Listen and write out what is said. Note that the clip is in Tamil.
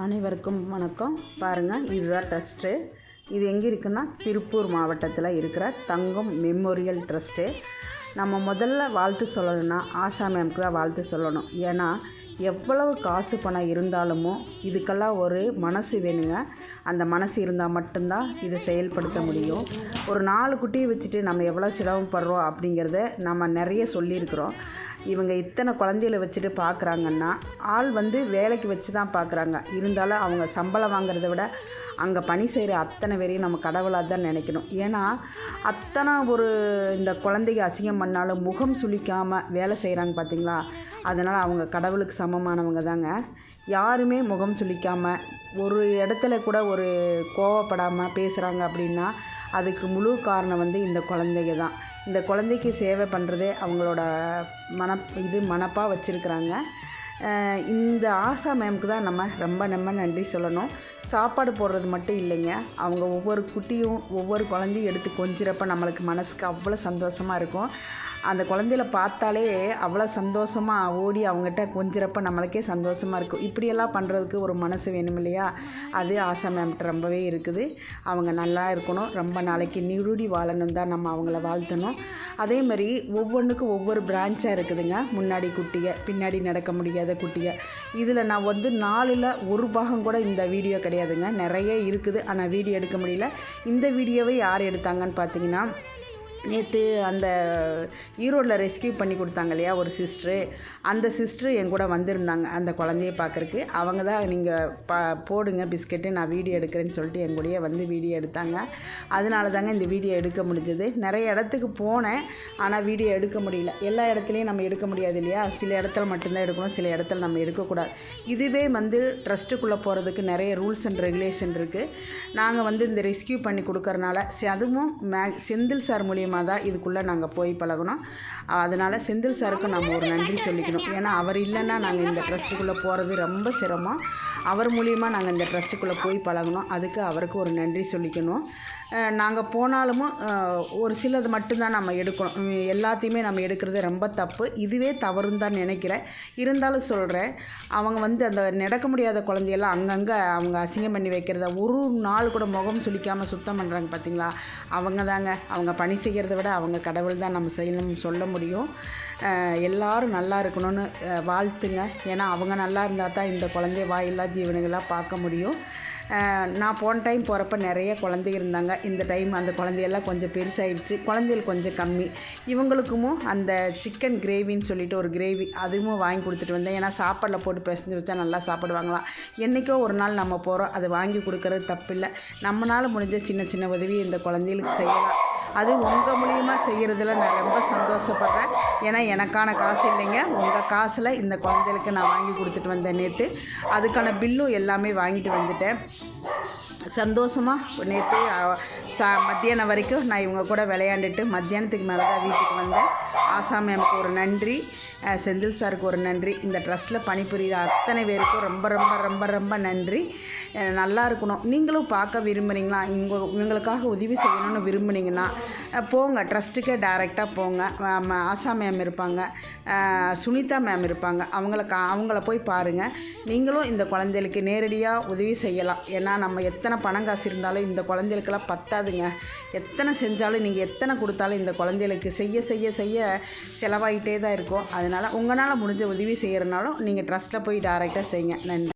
அனைவருக்கும் வணக்கம். பாருங்கள் இதுதான் ட்ரஸ்ட்டு இது எங்கே இருக்குன்னா திருப்பூர் மாவட்டத்தில் இருக்கிற தங்கம் மெமோரியல் ட்ரஸ்ட்டு நம்ம முதல்ல வாழ்த்து சொல்லணும்னா ஆஷா மேம்க்கு தான் வாழ்த்து சொல்லணும். ஏன்னா எவ்வளவு காசு பணம் இருந்தாலுமோ இதுக்கெல்லாம் ஒரு மனசு வேணுங்க. அந்த மனசு இருந்தால் மட்டும்தான் இதை செயல்படுத்த முடியும். ஒரு நாலு குட்டியை வச்சுட்டு நம்ம எவ்வளோ சிரமப்படுறோம் அப்படிங்கிறத நம்ம நிறைய சொல்லியிருக்கிறோம். இவங்க இத்தனை குழந்தைகளை வச்சுட்டு பார்க்குறாங்கன்னா ஆள் வந்து வேலைக்கு வச்சு தான் பார்க்குறாங்க. இருந்தாலும் அவங்க சம்பளம் வாங்குறத விட அங்கே பணி செய்கிற அத்தனை பேரையும் நம்ம கடவுளாக தான் நினைக்கணும். ஏன்னா அத்தனை ஒரு இந்த குழந்தைங்க அசிங்கம் பண்ணாலும் முகம் சுளிக்காமல் வேலை செய்கிறாங்க பார்த்தீங்களா அதனால் அவங்க கடவுளுக்கு சமமானவங்க தாங்க. யாருமே முகம் சுளிக்காமல் ஒரு இடத்துல கூட ஒரு கோவப்படாமல் பேசுகிறாங்க அப்படின்னா அதுக்கு முழு காரணம் வந்து இந்த குழந்தைங்க தான். இந்த குழந்தைக்கு சேவை பண்ணுறதே அவங்களோட மன இது மனப்பாக வச்சுருக்குறாங்க. இந்த ஆஷா மேம்க்கு தான் நம்ம ரொம்ப நம்ம நன்றி சொல்லணும். சாப்பாடு போடுறது மட்டும் இல்லைங்க. அவங்க ஒவ்வொரு குட்டியும் ஒவ்வொரு குழந்தையும் எடுத்து கொஞ்சிறப்ப நம்மளுக்கு மனசுக்கு அவ்வளோ சந்தோஷமாக இருக்கும். அந்த குழந்தையில பார்த்தாலே அவ்வளோ சந்தோஷமாக ஓடி அவங்ககிட்ட கொஞ்சிறப்ப நம்மளுக்கே சந்தோஷமாக இருக்கும். இப்படியெல்லாம் பண்ணுறதுக்கு ஒரு மனசு வேணும் இல்லையா? அது ஆசை மேம்கிட்ட ரொம்பவே இருக்குது. அவங்க நல்லா இருக்கணும். ரொம்ப நாளைக்கு நிருடி வாழணும் தான் நம்ம அவங்கள வாழ்த்தணும். அதே மாதிரி ஒவ்வொன்றுக்கும் ஒவ்வொரு பிரான்ச்சாக இருக்குதுங்க. முன்னாடி குட்டியை பின்னாடி நடக்க முடியாத குட்டியை இதில் நான் வந்து நாலில் ஒரு பாகம் கூட இந்த வீடியோ கிடையாதுங்க. நிறைய இருக்குது. ஆனால் வீடியோ எடுக்க முடியல. இந்த வீடியோவை யார் எடுத்தாங்கன்னு பார்த்தீங்கன்னா நேற்று அந்த ஈரோடில் ரெஸ்கியூ பண்ணி கொடுத்தாங்க இல்லையா ஒரு சிஸ்டரு அந்த சிஸ்டரு என் கூட வந்திருந்தாங்க அந்த குழந்தைய பார்க்குறக்கு அவங்க தான் நீங்கள் பா போடுங்க பிஸ்கெட்டு நான் வீடியோ எடுக்கிறேன்னு சொல்லிட்டு என் கூடயே வந்து வீடியோ எடுத்தாங்க. அதனால தாங்க இந்த வீடியோ எடுக்க முடிஞ்சது. நிறைய இடத்துக்கு போனேன் ஆனால் வீடியோ எடுக்க முடியல. எல்லா இடத்துலையும் நம்ம எடுக்க முடியாது இல்லையா? சில இடத்துல மட்டும்தான் எடுக்கணும் சில இடத்துல நம்ம எடுக்கக்கூடாது. இதுவே வந்து ட்ரஸ்ட்டுக்குள்ளே போகிறதுக்கு நிறைய ரூல்ஸ் அண்ட் ரெகுலேஷன் இருக்குது நாங்கள் வந்து இந்த ரெஸ்கியூ பண்ணி கொடுக்கறனால அதுவும் மே செந்தில் சார் மூலியமாக மூலியமாக தான் இதுக்குள்ளே நாங்கள் போய் பழகணும் அதனால் செந்தில் சாருக்கும் நம்ம ஒரு நன்றி சொல்லிக்கணும். ஏன்னா அவர் இல்லைன்னா நாங்கள் இந்த ட்ரஸ்ட்டுக்குள்ளே போகிறது ரொம்ப சிரமம். அவர் மூலியமாக நாங்கள் இந்த ட்ரஸ்ட்டுக்குள்ளே போய் பழகணும் அதுக்கு அவருக்கு ஒரு நன்றி சொல்லிக்கணும். நாங்கள் போனாலும் ஒரு சிலது மட்டும்தான் நம்ம எடுக்கணும். எல்லாத்தையுமே நம்ம எடுக்கிறது ரொம்ப தப்பு. இதுவே தவறுன்னு தான் நினைக்கிறேன். இருந்தாலும் சொல்கிறேன் அவங்க வந்து அந்த நடக்க முடியாத குழந்தையெல்லாம் அங்கங்கே அவங்க அசிங்கம் பண்ணி வைக்கிறத ஒரு நாள் கூட முகம் சுளிக்காமல் சுத்தம் பண்ணுறாங்க பார்த்தீங்களா அவங்க தாங்க அவங்க பணி செய்ய செய்கிறத விட அவங்க கடவுள் தான் நம்ம செய்யணும்னு சொல்ல முடியும். எல்லோரும் நல்லா இருக்கணும்னு வாழ்த்துங்க. ஏன்னா அவங்க நல்லா இருந்தால் தான் இந்த குழந்தைய வாயில்லா ஜீவனங்களாக பார்க்க முடியும். நான் போன டைம் போகிறப்ப நிறைய குழந்தை இருந்தாங்க. இந்த டைம் அந்த குழந்தையெல்லாம் கொஞ்சம் பெருசாகிடுச்சு குழந்தைகள் கொஞ்சம் கம்மி. இவங்களுக்கும் அந்த சிக்கன் கிரேவின்னு சொல்லிட்டு ஒரு கிரேவி அதுவும் வாங்கி கொடுத்துட்டு வந்தேன். ஏன்னா சாப்பாடில் போட்டு பிசைஞ்சு வச்சா நல்லா சாப்பிடுவாங்களாம். என்றைக்கோ ஒரு நாள் நம்ம போகிறோம் அதை வாங்கி கொடுக்கறது தப்பில்லை. நம்மளால் முடிஞ்ச சின்ன சின்ன உதவி இந்த குழந்தைகளுக்கு செய்யலாம். அது உங்கள் மூலியமாக செய்கிறதுல நான் ரொம்ப சந்தோஷப்படுறேன். ஏன்னா எனக்கான காசு இல்லைங்க. உங்கள் காசில் இந்த குழந்தைகளுக்கு நான் வாங்கி கொடுத்துட்டு வந்தேன் நேற்று அதுக்கான பில்லும் எல்லாமே வாங்கிட்டு வந்துட்டேன். சந்தோஷமாக நேற்று சா மத்தியானம் வரைக்கும் நான் இவங்க கூட விளையாண்டுட்டு மத்தியானத்துக்கு மேலே தான் வீட்டுக்கு வந்தேன். ஆசா மேம்க்கு ஒரு நன்றி செந்தில் சாருக்கு ஒரு நன்றி. இந்த ட்ரஸ்ட்டில் பணிபுரியுது அத்தனை பேருக்கும் ரொம்ப ரொம்ப ரொம்ப ரொம்ப நன்றி. நல்லா இருக்கணும். நீங்களும் பார்க்க விரும்புகிறீங்களா இவங்க இவங்களுக்காக உதவி செய்யணும்னு விரும்புனீங்கன்னா போங்க. ட்ரஸ்ட்டுக்கே டைரெக்டாக போங்க. ஆசா மேம் இருப்பாங்க. சுனிதா மேம் இருப்பாங்க. அவங்கள கா அவங்கள போய் பாருங்கள் நீங்களும் இந்த குழந்தைகளுக்கு நேரடியாக உதவி செய்யலாம். ஏன்னா நம்ம எத்தனை எத்தனை பணம் காசு இருந்தாலும் இந்த குழந்தைகளுக்கெல்லாம் பத்தாதுங்க. எத்தனை செஞ்சாலும் நீங்கள் எத்தனை கொடுத்தாலும் இந்த குழந்தைகளுக்கு செய்ய செய்ய செய்ய செலவாகிட்டே தான் இருக்கும். அதனால் உங்களால் முடிஞ்ச உதவி செய்கிறனாலும் நீங்கள் ட்ரஸ்ட்டில் போய் டேரெக்டாக செய்யுங்க. நன்றி.